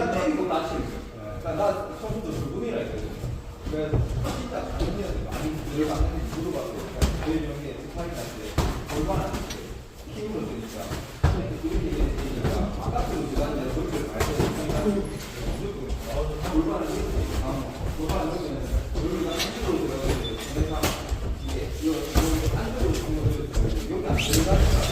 내가 때리고 거야. 그러니까 나 처음부터 두근이라 했거든. 그래서 진짜 강민이한테 많이 들어갔는데 물어봤고 내 명예 골반 안 돼. 힘으로 되니까 이렇게 되니까 바깥으로 들어가는데 거기를 봐야 돼. 무조건 골반을 이렇게 아, 골반을 넣으면 여기가 안쪽으로 들어가야 돼. 내가 이게 이거 이거 안쪽으로 들어가야 여기 안 들어가니까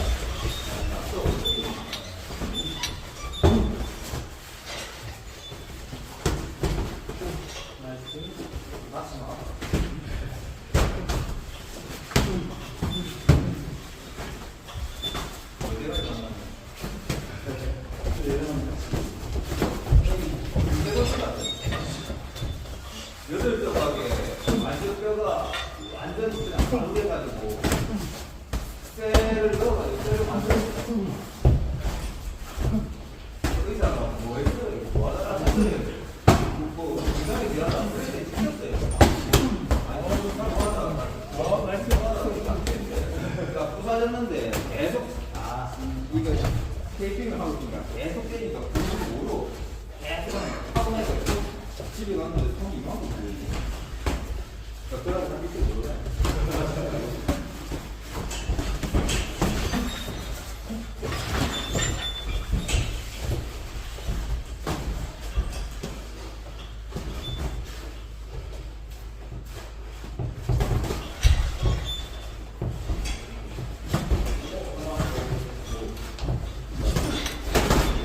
여덟 조각에 완전 뼈가 완전 그냥 방대가지고 쇠를 넣어가지고 쇠를 만들었어. 의사가 뭐 했어요? 뭐 하다가 했어요? 뭐 중간에 미안하다 그래 시켰어요. 아니 오늘 뭐 하다가 어 말씀하다가 그러니까 부사졌는데 계속 아 이거 테이핑을 하고 있으니까 계속 되니까 그걸 모로 계속 하고 나서 집에 갔는데 손이 이만큼 보이지. 그러니까 그러다 밑에 모르네.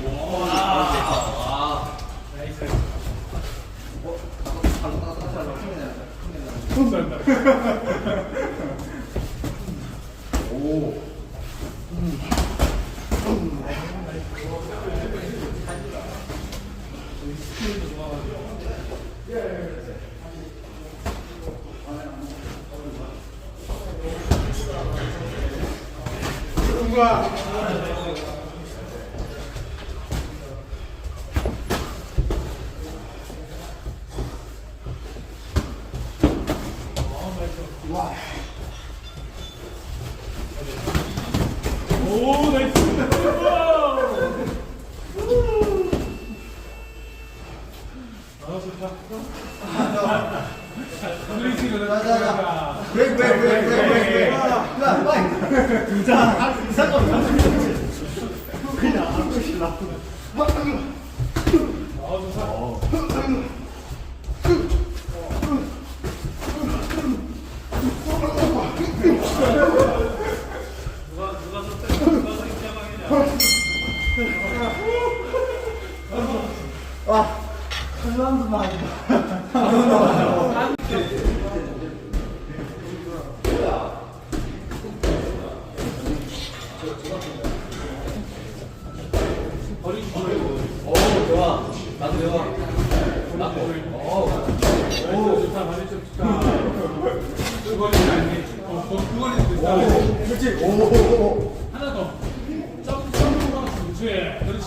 어? 바로 따라 다시 하려고 큰일 났네. 오. 오 나이스 아 좋다. 아 좋다 누가 누가 줬대 누가 서 입장하느냐 와. 클란드 많이. 버리지 말고 오, 좋아. 나도 좋아. 나도. 오. 오 좋다 많이 좀 좋다 그거리는 아니지 어 그거리는 좋다 오. 그렇지. 오. 하나 더 점프 점프가 우주에 그렇지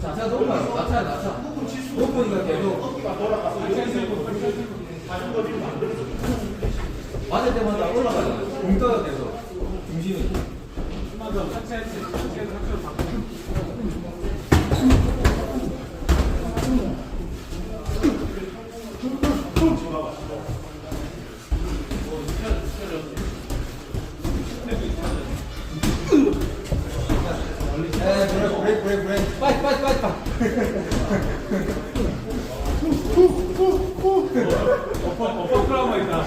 자세가 너무 많아. 낮춰야 낮춰. 높으니까 계속 맞을 때마다 올라가잖아. 붕 떠요 계속. 중심이. 좀만 더 상체한테, 상체한테 상체로 바꾸고. 에 브레이크 브레이크 브레이크. 빨리 빨리 빨리 빨리. 엎어 트라우마 있다.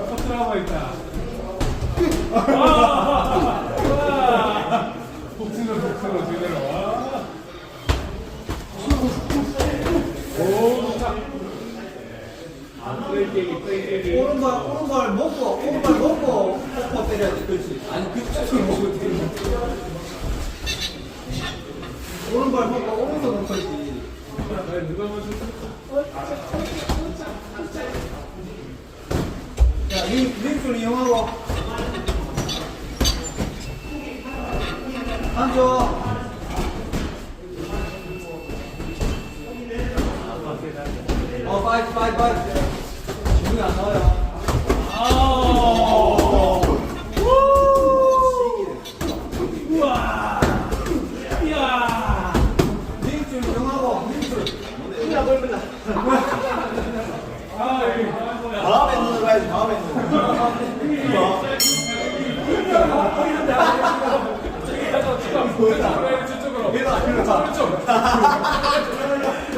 엎어 트라우마 있다. 오른발 오른발 먹고 오른발 먹고 퍼퍼 때려야지 그렇지. 아니 그 쪽으로 먹고 때리면 오른발 먹고 오른손 놓고야지. 누가 먼저 자 링, 링줄 이용하고. 앉아. 어 파이트 파이트 파이트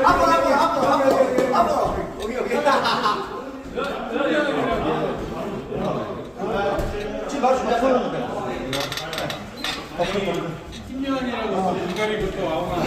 앞으로 앞으로 앞으로 앞으로 앞으로 여기 여기 김요한이라고 중간에 그것도 아무나